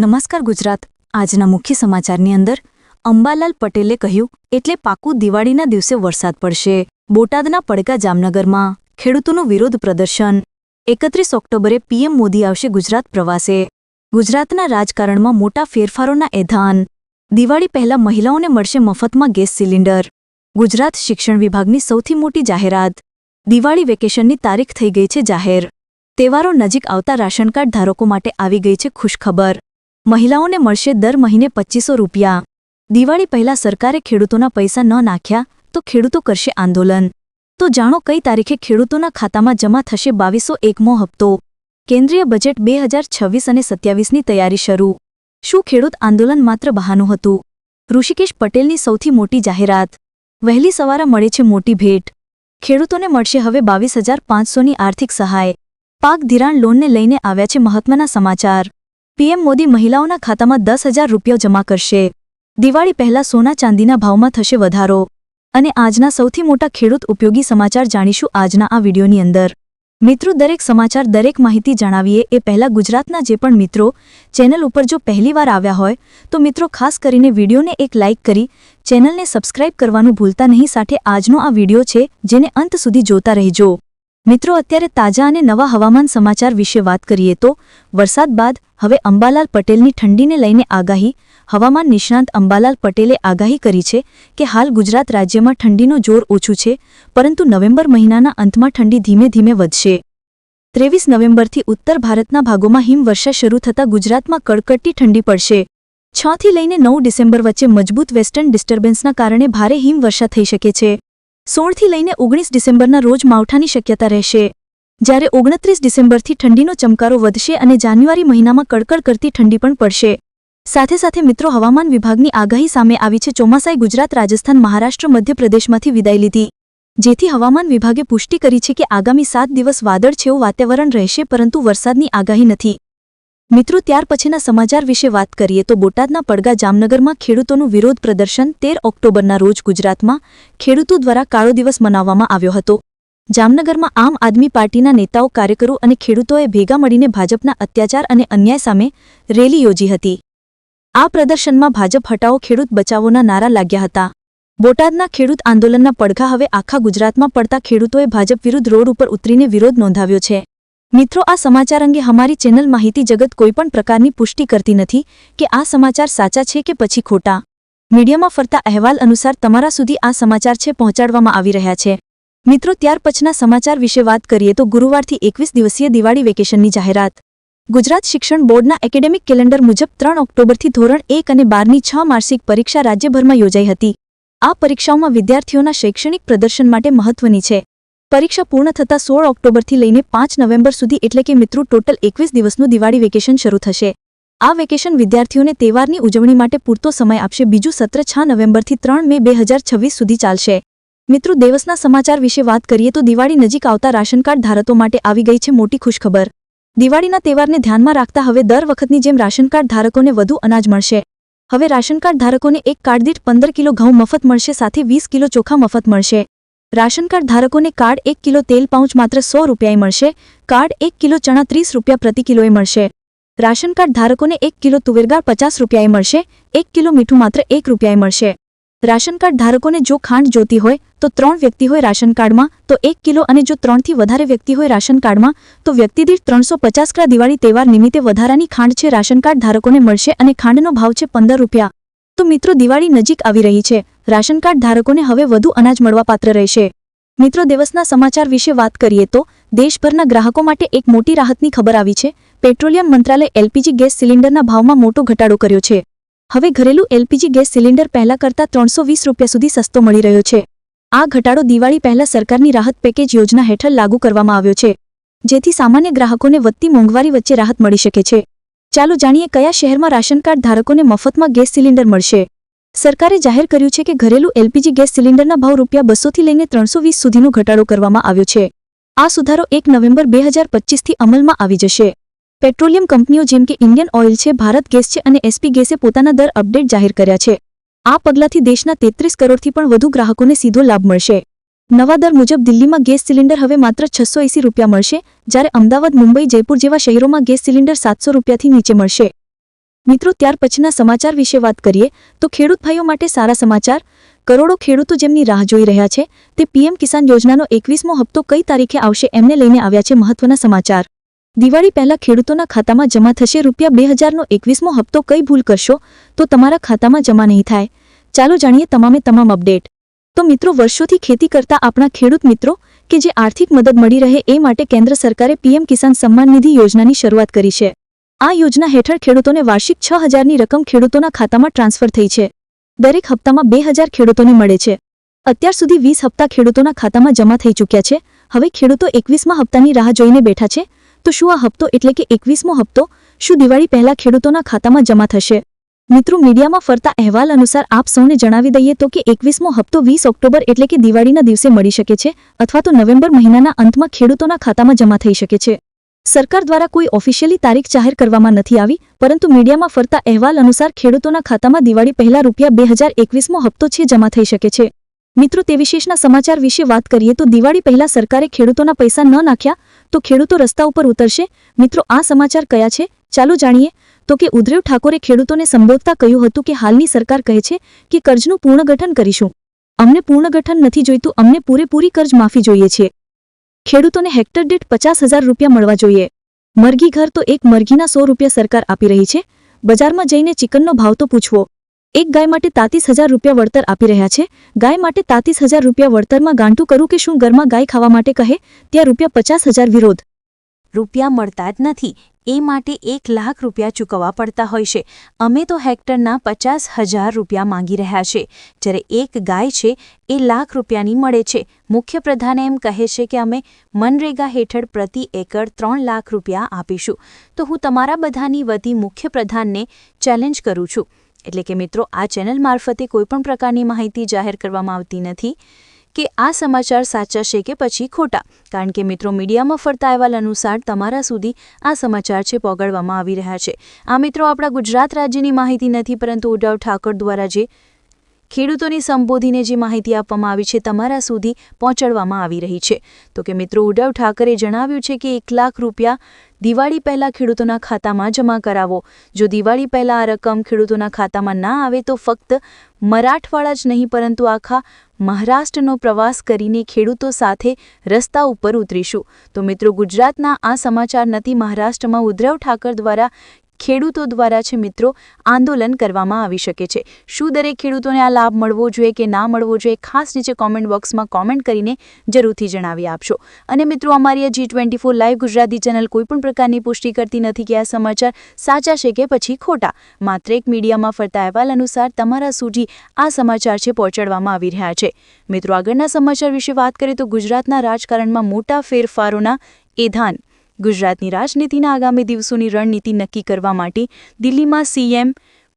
નમસ્કાર ગુજરાત. આજના મુખ્ય સમાચારની અંદર, અંબાલાલ પટેલે કહ્યું, એટલે પાકું દિવાળીના દિવસે વરસાદ પડશે. બોટાદના પડકા જામનગરમાં ખેડૂતોનું વિરોધ પ્રદર્શન. એકત્રીસ ઓક્ટોબરે પીએમ મોદી આવશે ગુજરાત પ્રવાસે. ગુજરાતના રાજકારણમાં મોટા ફેરફારોના એધાન. દિવાળી પહેલા મહિલાઓને મળશે મફતમાં ગેસ સિલિન્ડર. ગુજરાત શિક્ષણ વિભાગની સૌથી મોટી જાહેરાત. દિવાળી વેકેશનની તારીખ થઈ ગઈ છે જાહેર. તહેવારો નજીક આવતા રાશન કાર્ડ ધારકો માટે આવી ગઈ છે ખુશખબર. મહિલાઓને મળશે દર મહિને પચ્ચીસો રૂપિયા. દિવાળી પહેલા સરકારે ખેડૂતોના પૈસા ન નાખ્યા તો ખેડૂતો કરશે આંદોલન. તો જાણો કઈ તારીખે ખેડૂતોના ખાતામાં જમા થશે બાવીસો એકમો હપ્તો? કેન્દ્રીય બજેટ બે હજાર છવ્વીસ અને સત્યાવીસની તૈયારી શરૂ. શું ખેડૂત આંદોલન માત્ર બહાનું હતું? ઋષિકેશ પટેલની સૌથી મોટી જાહેરાત. વહેલી સવારે મળે છે મોટી ભેટ. ખેડૂતોને મળશે હવે બાવીસ હજાર પાંચસોની આર્થિક સહાય. પાક ધિરાણ લોનને લઈને આવ્યા છે મહત્વના સમાચાર. પીએમ મોદી મહિલાઓના ખાતામાં દસ હજાર રૂપિયા જમા કરશે. દિવાળી પહેલા સોના ચાંદીના ભાવમાં થશે વધારો. અને આજના સૌથી મોટા ખેડૂત ઉપયોગી સમાચાર જાણીશું આજના આ વિડીયોની અંદર. મિત્રો, દરેક સમાચાર, દરેક માહિતી જણાવીએ એ પહેલાં ગુજરાતના જે પણ મિત્રો ચેનલ ઉપર જો પહેલીવાર આવ્યા હોય, તો મિત્રો, ખાસ કરીને વિડીયોને એક લાઇક કરી, ચેનલને સબસ્ક્રાઇબ કરવાનું ભૂલતા નહીં. સાથે આજનો આ વીડિયો છે, જેને અંત સુધી જોતા રહેજો. મિત્રો, અત્યારે તાજા અને નવા હવામાન સમાચાર વિશે વાત કરીએ તો, વરસાદ બાદ હવે અંબાલાલ પટેલની ઠંડીને લઈને આગાહી. હવામાન નિષ્ણાંત અંબાલાલ પટેલે આગાહી કરી છે કે હાલ ગુજરાત રાજ્યમાં ઠંડીનો જોર ઓછું છે, પરંતુ નવેમ્બર મહિનાના અંતમાં ઠંડી ધીમે ધીમે વધશે. ત્રેવીસ નવેમ્બરથી ઉત્તર ભારતના ભાગોમાં હિમવર્ષા શરૂ થતાં ગુજરાતમાં કડકડતી ઠંડી પડશે. છથી લઈને નવ ડિસેમ્બર વચ્ચે મજબૂત વેસ્ટર્ન ડિસ્ટર્બન્સના કારણે ભારે હિમવર્ષા થઈ શકે છે. સોળથી લઈને ઓગણીસ ડિસેમ્બરના રોજ માવઠાની શક્યતા રહેશે. જ્યારે ઓગણત્રીસ ડિસેમ્બરથી ઠંડીનો ચમકારો વધશે અને જાન્યુઆરી મહિનામાં કડકડ કરતી ઠંડી પણ પડશે. સાથે સાથે મિત્રો, હવામાન વિભાગની આગાહી સામે આવી છે ચોમાસાએ ગુજરાત, રાજસ્થાન, મહારાષ્ટ્ર, મધ્યપ્રદેશમાંથી વિદાય લીધી. જેથી હવામાન વિભાગે પુષ્ટિ કરી છે કે આગામી સાત દિવસ વાદળછેવું વાતાવરણ રહેશે, પરંતુ વરસાદની આગાહી નથી. મિત્રો, ત્યાર પછીના સમાચાર વિશે વાત કરીએ તો બોટાદના પડગા જામનગરમાં ખેડૂતોનું વિરોધ પ્રદર્શન તેર ઓક્ટોબરના રોજ ગુજરાતમાં ખેડૂતો દ્વારા કાળો દિવસ મનાવવામાં આવ્યો હતો. જામનગરમાં આમ આદમી પાર્ટીના નેતાઓ, કાર્યકરો અને ખેડૂતોએ ભેગા મળીને ભાજપના અત્યાચાર અને અન્યાય સામે રેલી યોજી હતી. આ પ્રદર્શનમાં ભાજપ હટાવો, ખેડૂત બચાવોના નારા લાગ્યા હતા. બોટાદના ખેડૂત આંદોલનના પડઘા હવે આખા ગુજરાતમાં પડતા ખેડૂતોએ ભાજપ વિરુદ્ધ રોડ ઉપર ઉતરીને વિરોધ નોંધાવ્યો છે. મિત્રો, આ સમાચાર અંગે અમારી ચેનલ માહિતી જગત કોઈપણ પ્રકારની પુષ્ટિ કરતી નથી કે આ સમાચાર સાચા છે કે પછી ખોટા. મીડિયામાં ફરતા અહેવાલ અનુસાર તમારા સુધી આ સમાચાર છે પહોંચાડવામાં આવી રહ્યા છે. મિત્રો, ત્યાર પછીના સમાચાર વિશે વાત કરીએ તો ગુરુવારથી એકવીસ દિવસીય દિવાળી વેકેશનની જાહેરાત. ગુજરાત શિક્ષણ બોર્ડના એકેડેમિક કેલેન્ડર મુજબ ત્રણ ઓક્ટોબરથી ધોરણ એક અને બારની છ માર્ષિક પરીક્ષા રાજ્યભરમાં યોજાઈ હતી. આ પરીક્ષાઓમાં વિદ્યાર્થીઓના શૈક્ષણિક પ્રદર્શન માટે મહત્વની છે. પરીક્ષા પૂર્ણ થતાં સોળ ઓક્ટોબરથી લઈને પાંચ નવેમ્બર સુધી એટલે કે મિત્રો ટોટલ એકવીસ દિવસનું દિવાળી વેકેશન શરૂ થશે. આ વેકેશન વિદ્યાર્થીઓને તહેવારની ઉજવણી માટે પૂરતો સમય આપશે. બીજું સત્ર છ નવેમ્બરથી ત્રણ મે બે હજાર છવ્વીસ સુધી ચાલશે. મિત્રો દેવસના સમાચાર વિશે વાત કરીએ તો દિવાળી નજીક આવતા રાશન કાર્ડ ધારકો માટે આવી ગઈ છે મોટી ખુશખબર. દિવાળીના તહેવારને ધ્યાનમાં રાખતા હવે દર વખતની જેમ રાશન કાર્ડ ધારકોને વધુ અનાજ મળશે. હવે રાશન કાર્ડ ધારકોને એક કાર્ડ દીઠ પંદર કિલો ઘઉં મફત મળશે, સાથે વીસ કિલો ચોખા મફત મળશે. રાશન કાર્ડ ધારકોને કાર્ડ એક કિલો તેલ પાઉચ માત્ર સો રૂપિયાએ મળશે, કાર્ડ એક કિલો ચણા ત્રીસ રૂપિયા પ્રતિ કિલોએ મળશે. રાશન કાર્ડ ધારકોને એક કિલો તુવેરગાળ પચાસ રૂપિયાએ મળશે, એક કિલો મીઠું માત્ર એક રૂપિયાએ મળશે. રાશન કાર્ડ ધારકોને જો ખાંડ જોતી હોય, તો ત્રણ વ્યક્તિ હોય રાશન કાર્ડમાં, તો એક કિલો અને જો ત્રણથી વધારે વ્યક્તિ હોય રાશન કાર્ડમાં, તો વ્યક્તિ દીઠ ત્રણસો પચાસ ક્રા દિવાળી તહેવાર નિમિત્તે વધારાની ખાંડ છે, રાશન કાર્ડ ધારકોને મળશે અને ખાંડનો ભાવ છે પંદર રૂપિયા. તો મિત્રો, દિવાળી નજીક આવી રહી છે. રાશન કાર્ડ ધારકોને હવે વધુ અનાજ મળવાપાત્ર રહેશે. મિત્રો, દિવસના સમાચાર વિશે વાત કરીએ તો, દેશભરના ગ્રાહકો માટે એક મોટી રાહતની ખબર આવી છે. પેટ્રોલિયમ મંત્રાલય એલપીજી ગેસ સિલિન્ડરના ભાવમાં મોટો ઘટાડો કર્યો છે. હવે ઘરેલું એલપીજી ગેસ સિલિન્ડર પહેલા કરતાં ત્રણસો રૂપિયા સુધી સસ્તો મળી રહ્યો છે. આ ઘટાડો દિવાળી પહેલા સરકારની રાહત પેકેજ યોજના હેઠળ લાગુ કરવામાં આવ્યો છે, જેથી સામાન્ય ગ્રાહકોને વધતી મોંઘવારી વચ્ચે રાહત મળી શકે છે. ચાલો જાણીએ કયા શહેરમાં રાશન કાર્ડ ધારકોને મફતમાં ગેસ સિલિન્ડર મળશે. સરકારે જાહેર કર્યું છે કે ઘરેલું એલપીજી ગેસ સિલિન્ડરના ભાવ રૂપિયા બસોથી લઈને ત્રણસો વીસ સુધીનો ઘટાડો કરવામાં આવ્યો છે. આ સુધારો એક નવેમ્બર બે હજાર પચીસથી અમલમાં આવી જશે. પેટ્રોલિયમ કંપનીઓ જેમ કે ઇન્ડિયન ઓઇલ છે, ભારત ગેસ છે અને એસપી ગેસે પોતાના દર અપડેટ જાહેર કર્યા છે. આ પગલાંથી દેશના તેત્રીસ કરોડથી પણ વધુ ગ્રાહકોને સીધો લાભ મળશે. નવા દર મુજબ દિલ્હીમાં ગેસ સિલિન્ડર હવે માત્ર છસો રૂપિયા મળશે, જ્યારે અમદાવાદ, મુંબઈ, જયપુર જેવા શહેરોમાં ગેસ સિલિન્ડર સાતસો રૂપિયાથી નીચે મળશે. મિત્રો, ત્યાર પછીના સમાચાર વિશે વાત કરીએ તો ખેડૂત ભાઈઓ માટે સારા સમાચાર. કરોડો ખેડૂતો જેમની રાહ જોઈ રહ્યા છે, તે પીએમ કિસાન યોજનાનો એકવીસમો હપ્તો કઈ તારીખે આવશે એમને લઈને આવ્યા છે મહત્વના સમાચાર. દિવાળી પહેલા ખેડૂતોના ખાતામાં જમા થશે રૂપિયા બે હજારનો એકવીસમો હપ્તો. કઈ ભૂલ કરશો? તો તમારા ખાતામાં જમા નહીં થાય. ચાલો જાણીએ તમામે તમામ અપડેટ. તો મિત્રો, વર્ષોથી ખેતી કરતા આપણા ખેડૂત મિત્રો કે જે આર્થિક મદદ મળી રહે એ માટે કેન્દ્ર સરકારે પીએમ કિસાન સન્માન નિધિ યોજનાની શરૂઆત કરી છે. આ યોજના હેઠળ ખેડૂતોને વાર્ષિક છ હજારની રકમ ખેડૂતોના ખાતામાં ટ્રાન્સફર થઈ છે. દરેક હપ્તામાં બે હજાર ખેડૂતોને મળે છે. અત્યાર સુધી વીસ હપ્તા ખેડૂતોના ખાતામાં જમા થઈ ચૂક્યા છે. હવે ખેડૂતો એકવીસમા હપ્તાની રાહ જોઈને બેઠા છે. તો શું આ હપ્તો એટલે કે એકવીસમો હપ્તો? શું દિવાળી પહેલા ખેડૂતોના ખાતામાં જમા થશે? મિત્રો, મીડિયામાં ફરતા અહેવાલ અનુસાર આપ સૌને જણાવી દઈએ તો કે એકવીસમો હપ્તો વીસ ઓક્ટોબર એટલે કે દિવાળીના દિવસે મળી શકે છે અથવા તો નવેમ્બર મહિનાના અંતમાં ખેડૂતોના ખાતામાં જમા થઈ શકે છે. સરકાર દ્વારા કોઈ ઓફિશિયલી તારીખ જાહેર કરવામાં નથી આવી, પરંતુ મીડિયામાં ફરતા અહેવાલ અનુસાર ખેડૂતોના ખાતામાં દિવાળી પહેલા રૂપિયા બે હજાર એકવીસમો હપ્તો છે જમા થઈ શકે છે. મિત્રો, તે વિશેષના સમાચાર વિશે વાત કરીએ તો દિવાળી પહેલા સરકારે ખેડૂતોના પૈસા ન નાખ્યા તો ખેડૂતો રસ્તા ઉપર ઉતરશે. મિત્રો, આ સમાચાર કયા છે? ચાલો જાણીએ. તો કે ઉદ્ધવ ઠાકોરે ખેડૂતોને સંબોધતા કહ્યું હતું કે હાલની સરકાર કહે છે કે કર્જનું પૂર્ણગઠન કરીશું. અમને પૂર્ણગઠન નથી જોઈતું, અમને પૂરેપૂરી કર્જ માફી જોઈએ છે. ખેડૂતોને હેક્ટર દીઠ પચાસ હજાર રૂપિયા મળવા જોઈએ. મરઘી ઘર તો એક મરઘીના સો રૂપિયા સરકાર આપી રહી છે. બજારમાં જઈને ચિકનનો ભાવ તો પૂછવો. એક ગાય માટે તાતીસ હજાર રૂપિયા વળતર આપી રહ્યા છે. ગાય માટે તાતીસ હજાર રૂપિયા વળતરમાં ગાંઠું કરું કે શું ઘરમાં ગાય ખાવા માટે કહે? ત્યાં રૂપિયા પચાસ હજાર વિરોધ. રૂપિયા મળતા જ નથી. એ માટે એક લાખ રૂપિયા ચૂકવવા પડતા હોય છે. અમે તો હેક્ટરના પચાસ હજાર રૂપિયા માંગી રહ્યા છે. જ્યારે એક ગાય છે, એ લાખ રૂપિયાની મળે છે. મુખ્યપ્રધાને એમ કહે છે કે અમે મનરેગા હેઠળ પ્રતિ એકર ત્રણ લાખ રૂપિયા આપીશું. તો હું તમારા બધાની વતી મુખ્યપ્રધાનને ચેલેન્જ કરું છું. એટલે કે મિત્રો, આ ચેનલ મારફતે કોઈપણ પ્રકારની માહિતી જાહેર કરવામાં આવતી નથી. કે આ સમાચાર સાચા છે કે પછી ખોટા? કારણ કે મિત્રો, મીડિયામાં ફરતા અહેવાલ અનુસાર તમારા સુધી આ સમાચાર છે પોગાડવામાં આવી રહ્યા છે. આ મિત્રો, આપણા ગુજરાત રાજ્યની માહિતી નથી, પરંતુ ઉદ્ધવ ઠાકોર દ્વારા જે ખેડૂતોની સંબોધીને જે માહિતી આપવામાં આવી છે, તમારા સુધી પહોંચાડવામાં આવી રહી છે. તો કે મિત્રો, ઉદ્ધવ ઠાકરે જણાવ્યું છે કે એક લાખ રૂપિયા દિવાળી પહેલાં ખેડૂતોના ખાતામાં જમા કરાવો. જો દિવાળી પહેલાં આ રકમ ખેડૂતોના ખાતામાં ના આવે, તો ફક્ત મરાઠવાડા જ નહીં, પરંતુ આખા મહારાષ્ટ્રનો પ્રવાસ કરીને ખેડૂતો સાથે રસ્તા ઉપર ઉતરીશું. તો મિત્રો, ગુજરાતના આ સમાચાર નથી. મહારાષ્ટ્રમાં ઉદ્ધવ ઠાકર દ્વારા ખેડૂતો દ્વારા છે મિત્રો આંદોલન કરવામાં આવી શકે છે. શું દરેક ખેડૂતોને આ લાભ મળવો જોઈએ કે ના મળવો જોઈએ ખાસ નીચે કોમેન્ટ બોક્સમાં કોમેન્ટ કરીને જરૂરથી જણાવી આપશો. અને મિત્રો અમારી આ G twenty four live Gujarati channel કોઈપણ પ્રકારની પુષ્ટિ કરતી નથી કે આ સમાચાર સાચા છે કે પછી ખોટા. માત્ર એક મીડિયામાં ફરતા અહેવાલ અનુસાર તમારા સુધી આ સમાચાર છે પહોંચાડવામાં આવી રહ્યા છે. મિત્રો આગળના સમાચાર વિશે વાત કરીએ તો ગુજરાતના રાજકારણમાં મોટા ફેરફારોના એધાન ગુજરાતની રાજનીતિના આગામી દિવસોની રણનીતિ નક્કી કરવા માટે દિલ્હીમાં સીએમ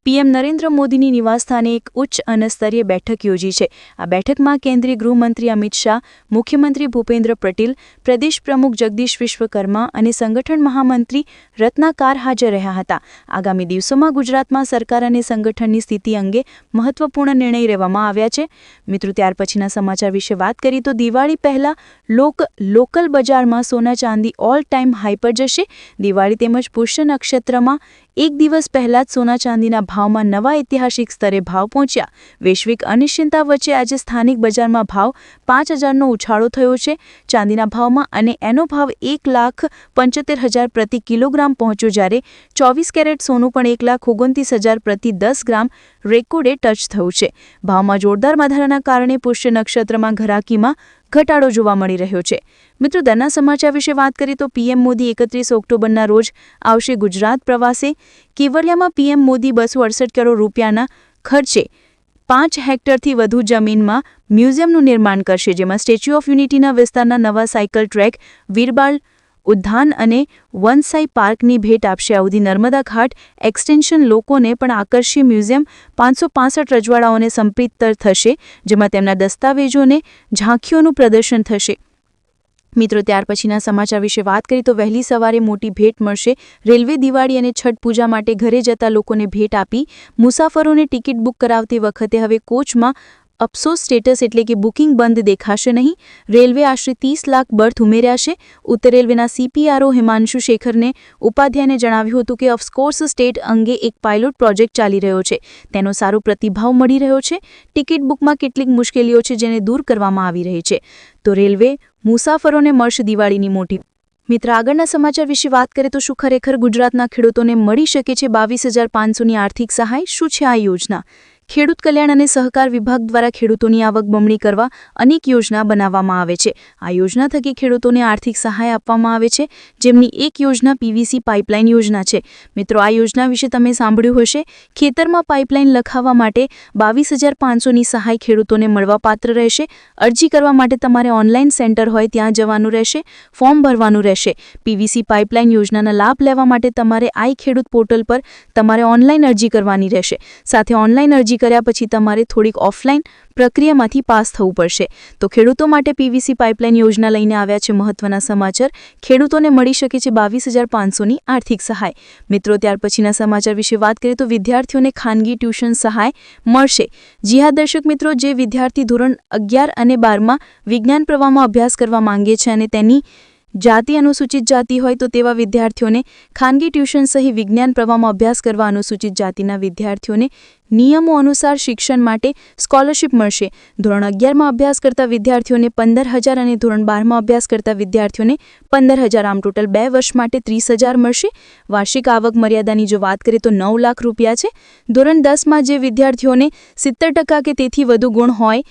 પીએમ નરેન્દ્ર મોદીની નિવાસસ્થાને એક ઉચ્ચ અનસ્તરીય બેઠક યોજી છે. આ બેઠકમાં કેન્દ્રીય ગૃહમંત્રી અમિત શાહ, મુખ્યમંત્રી ભૂપેન્દ્ર પટેલ, પ્રદેશ પ્રમુખ જગદીશ વિશ્વકર્મા અને સંગઠન મહામંત્રી રત્નાકાર હાજર રહ્યા હતા. આગામી દિવસોમાં ગુજરાતમાં સરકાર અને સંગઠનની સ્થિતિ અંગે મહત્વપૂર્ણ નિર્ણય લેવામાં આવ્યા છે. મિત્રો, ત્યાર પછીના સમાચાર વિશે વાત કરીએ તો દિવાળી પહેલાં લોક, લોકલ બજારમાં સોના ચાંદી ઓલ ટાઈમ હાઈ પર જશે. દિવાળી તેમજ પુષ્ય નક્ષત્રમાં એક દિવસ પહેલા જ સોના ચાંદીના ભાવમાં નવા ઐતિહાસિક સ્તરે ભાવ પહોંચ્યા. વૈશ્વિક અનિશ્ચિતતા વચ્ચે આજે સ્થાનિક બજારમાં ભાવ પાંચ હજારનો ઉછાળો થયો છે. ચાંદીના ભાવમાં અને એનો ભાવ એક લાખ પંચોતેર હજાર પ્રતિ કિલોગ્રામ પહોંચ્યો જ્યારે ચોવીસ કેરેટ સોનું પણ એક લાખ ઓગણત્રીસ હજાર પ્રતિ દસ ગ્રામ રેકોર્ડે ટચ થયું છે. ભાવમાં જોરદાર વધારાના કારણે પુષ્ય નક્ષત્રમાં ઘરાકીમાં ઘટાડો જોવા મળી રહ્યો છે. મિત્રો, દરના સમાચાર વિશે વાત કરીએ તો પીએમ મોદી એકત્રીસ ઓક્ટોબરના રોજ આવશે ગુજરાત પ્રવાસે. કેવડિયામાં પીએમ મોદી બસો અડસઠ કરોડ રૂપિયાના ખર્ચે પાંચ હેક્ટરથી વધુ જમીનમાં મ્યુઝિયમનું નિર્માણ કરશે, જેમાં સ્ટેચ્યુ ઓફ યુનિટીના વિસ્તારના નવા સાયકલ ટ્રેક, વીરબાલ ઉદ્યાન અને વનસાઈ પાર્કની ભેટ આપશે. અવધી નર્મદા ઘાટ એક્સટેન્શન લોકોને પણ આકર્ષી મ્યુઝિયમ પાંચસો પાંસઠ રજવાડાઓને સંપ્રિત થશે, જેમાં તેમના દસ્તાવેજોને ઝાંખીઓનું પ્રદર્શન થશે. મિત્રો, ત્યાર પછીના સમાચાર વિશે વાત કરીએ તો વહેલી સવારે મોટી ભેટ મળશે. રેલવે દિવાળી અને છઠ પૂજા માટે ઘરે જતા લોકોને ભેટ આપી મુસાફરોને ટિકિટ બુક કરાવતી વખતે. હવે કોચમાં અફસોસ સ્ટેટસ એટલે કે બુકિંગ બંધ દેખાશે નહીં. રેલવે આશરે ત્રીસ લાખ બર્થ ઉમેર્યા છે. ઉત્તર રેલવેના સીપીઆરઓ હિમાંશુ શેખરને ઉપાધ્યાયને જણાવ્યું હતું કે ઓફકોર્સ સ્ટેટ અંગે એક પાયલોટ પ્રોજેક્ટ ચાલી રહ્યો છે. તેનો સારો પ્રતિભાવ મળી રહ્યો છે. ટિકિટ બુકમાં કેટલીક મુશ્કેલીઓ છે જેને દૂર કરવામાં આવી રહી છે. તો રેલવે મુસાફરોને મળશે દિવાળીની મોટી. મિત્ર, આગળના સમાચાર વિશે વાત કરીએ તો શું ખરેખર ગુજરાતના ખેડૂતોને મળી શકે છે? બાવીસ હજાર પાંચસોની આર્થિક સહાય? શું છે આ યોજના? ખેડૂત કલ્યાણ અને સહકાર વિભાગ દ્વારા ખેડૂતોની આવક બમણી કરવા અનેક યોજના બનાવવામાં આવે છે. આ યોજના થકી ખેડૂતોને આર્થિક સહાય આપવામાં આવે છે. જેમની એક યોજના પીવીસી પાઇપલાઇન યોજના છે. મિત્રો, આ યોજના વિશે તમે સાંભળ્યું હશે. ખેતરમાં પાઇપલાઇન લખાવવા માટે બાવીસ હજાર પાંચસોની સહાય ખેડૂતોને મળવાપાત્ર રહેશે. અરજી કરવા માટે તમારે ઓનલાઈન સેન્ટર હોય ત્યાં જવાનું રહેશે. ફોર્મ ભરવાનું રહેશે. પીવીસી પાઇપલાઇન યોજનાના લાભ લેવા માટે તમારે આઈ ખેડૂત પોર્ટલ પર તમારે ઓનલાઈન અરજી કરવાની રહેશે. સાથે ઓનલાઈન અરજી કર્યા પછી તમારે થોડીક ઓફલાઈન પ્રક્રિયામાંથી પાસ થવું પડશે. તો ખેડૂતો માટે પીવીસી પાઇપલાઇન યોજના લઈને આવ્યા છે મહત્વના સમાચાર. ખેડૂતોને મળી શકે છે બાવીસ હજાર પાંચસોની આર્થિક સહાય. મિત્રો, ત્યાર પછીના સમાચાર વિશે વાત કરીએ તો વિદ્યાર્થીઓને ખાનગી ટ્યુશન સહાય મળશે. જી હા, દર્શક મિત્રો, જે વિદ્યાર્થી ધોરણ અગિયાર અને બારમાં વિજ્ઞાન પ્રવાહમાં અભ્યાસ કરવા માંગે છે અને તેની જાતિ અનુસૂચિત જાતિ હોય તો તેવા વિદ્યાર્થીઓને ખાનગી ટ્યુશન સહિત વિજ્ઞાન પ્રવાહમાં અભ્યાસ કરવા અનુસૂચિત જાતિના વિદ્યાર્થીઓને નિયમો અનુસાર શિક્ષણ માટે સ્કોલરશિપ મળશે. ધોરણ અગિયારમાં અભ્યાસ કરતા વિદ્યાર્થીઓને પંદર હજાર અને ધોરણ બારમાં અભ્યાસ કરતા વિદ્યાર્થીઓને પંદર હજાર આમ ટોટલ બે વર્ષ માટે ત્રીસ હજાર મળશે. વાર્ષિક આવક મર્યાદાની જો વાત કરીએ તો નવ લાખ રૂપિયા છે. ધોરણ દસમાં જે વિદ્યાર્થીઓને સિત્તેર ટકા કે તેથી વધુ ગુણ હોય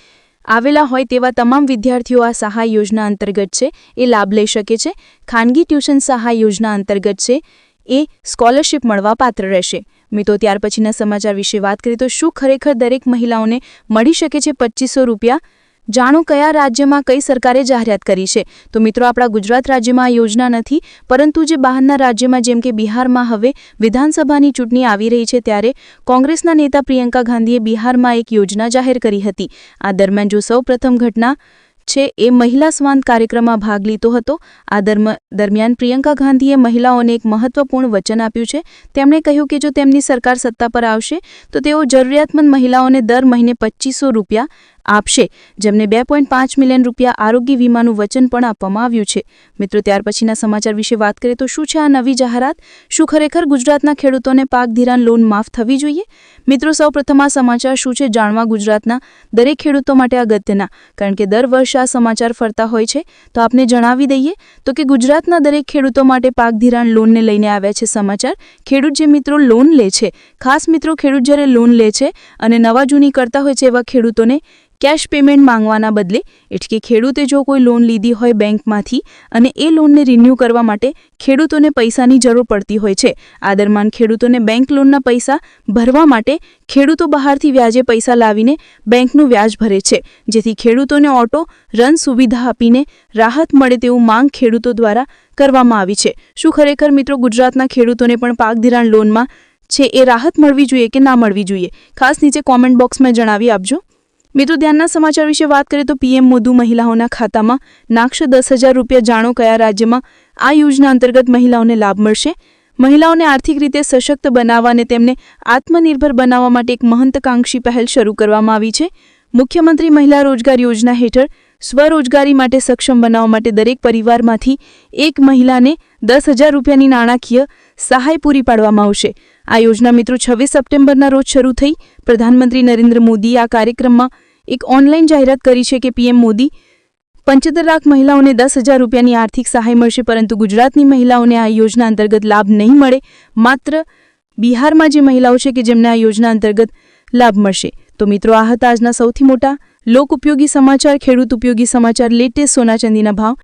આવેલા હોય તેવા તમામ વિદ્યાર્થીઓ આ સહાય યોજના અંતર્ગત છે. એ લાભ લઈ શકે છે. ખાનગી ટ્યુશન સહાય યોજના અંતર્ગત છે. એ સ્કોલરશિપ મળવા પાત્ર રહેશે. મિત્રો, ત્યાર પછીના સમાચાર વિશે વાત કરીએ તો શું ખરેખર દરેક મહિલાઓને મળી શકે છે પચીસો રૂપિયા? જાણો કયા રાજ્યમાં કઈ સરકારે જાહેરાત કરી છે? તો મિત્રો, આપણા ગુજરાત રાજ્યમાં આ યોજના નથી, પરંતુ જે બહારના રાજ્યમાં જેમ કે બિહારમાં હવે વિધાનસભાની ચૂંટણી આવી રહી છે ત્યારે કોંગ્રેસના નેતા પ્રિયંકા ગાંધીએ બિહારમાં એક યોજના જાહેર કરી હતી. આ દરમિયાન જો સૌપ્રથમ ઘટના છે, એ મહિલા સ્વાંત કાર્યક્રમમાં ભાગ લીધો હતો. આ દરમિયાન પ્રિયંકા ગાંધીએ મહિલાઓને એક મહત્વપૂર્ણ વચન આપ્યું છે. તેમણે કહ્યું કે જો તેમની સરકાર સત્તા પર આવશે, તો તેઓ જરૂરિયાતમંદ મહિલાઓને દર મહિને પચીસો રૂપિયા આપશે. જેમને બે પાંચ મિલિયન રૂપિયા આરોગ્ય વીમાનું વચન પણ આપવામાં આવ્યું છે. મિત્રો, ત્યાર પછીના સમાચાર વિશે વાત કરીએ તો શું છે આ નવી જાહેરાત? શું ખરેખર ગુજરાતના ખેડૂતોને પાક ધિરાણ લોન માફ થવી જોઈએ? મિત્રો, સૌપ્રથમ આ સમાચાર શું છે જાણવા ગુજરાતના દરેક ખેડૂતો માટે અગત્યના. કારણ કે દર વર્ષે આ સમાચાર ફરતા હોય છે. તો આપને જણાવી દઈએ તો કે ગુજરાતના દરેક ખેડૂતો માટે પાક ધિરાણ લોનને લઈને આવ્યા છે સમાચાર. ખેડૂત જે મિત્રો લોન લે છે, ખાસ મિત્રો ખેડૂત જ્યારે લોન લે છે અને નવા જૂની કરતા હોય છે એવા ખેડૂતોને કેશ પેમેન્ટ માંગવાના બદલે એટલે કે ખેડૂતે જો કોઈ લોન લીધી હોય બેંકમાંથી અને એ લોનને રિન્યૂ કરવા માટે ખેડૂતોને પૈસાની જરૂર પડતી હોય છે. આ દરમિયાન ખેડૂતોને બેંક લોનના પૈસા ભરવા માટે ખેડૂતો બહારથી વ્યાજે પૈસા લાવીને બેંકનું વ્યાજ ભરે છે. જેથી ખેડૂતોને ઓટો રન સુવિધા આપીને રાહત મળે તેવું માંગ ખેડૂતો દ્વારા કરવામાં આવી છે. શું ખરેખર મિત્રો ગુજરાતના ખેડૂતોને પણ પાક ધિરાણ લોનમાં છે એ રાહત મળવી જોઈએ કે ના મળવી જોઈએ? ખાસ નીચે કોમેન્ટ બોક્સમાં જણાવી આપજો. મિત્રો, ધ્યાનના સમાચાર વિશે વાત કરીએ તો પીએમ મોદુ મહિલાઓના ખાતામાં નાખશે દસ હજાર રૂપિયા જાણો કયા રાજ્યમાં આ યોજના અંતર્ગત મહિલાઓને લાભ મળશે? મહિલાઓને આર્થિક રીતે સશક્ત બનાવવા અને તેમને આત્મનિર્ભર બનાવવા માટે એક મહંતકાંક્ષી પહેલ શરૂ કરવામાં આવી છે. મુખ્યમંત્રી મહિલા રોજગાર યોજના હેઠળ સ્વરોજગારી માટે સક્ષમ બનાવવા માટે દરેક પરિવારમાંથી એક મહિલાને દસ હજાર રૂપિયાની નાણાકીય સહાય પૂરી પાડવામાં આવશે. આ યોજના મિત્રો છવ્વીસ સપ્ટેમ્બરના રોજ શરૂ થઈ. પ્રધાનમંત્રી નરેન્દ્ર મોદીએ આ કાર્યક્રમમાં એક ઓનલાઈન જાહેરાત કરી છે કે પીએમ મોદી પંચોતેર લાખ મહિલાઓને દસ હજાર રૂપિયાની આર્થિક સહાય મળશે, પરંતુ ગુજરાતની મહિલાઓને આ યોજના અંતર્ગત લાભ નહીં મળે. માત્ર બિહારમાં જે મહિલાઓ છે કે જેમને આ યોજના અંતર્ગત લાભ મળશે. તો મિત્રો, આ હતા આજના સૌથી મોટા લોક ઉપયોગી સમાચાર ખેડૂત ઉપયોગી સમાચાર લેટેસ્ટ સોના ચાંદીના ભાવ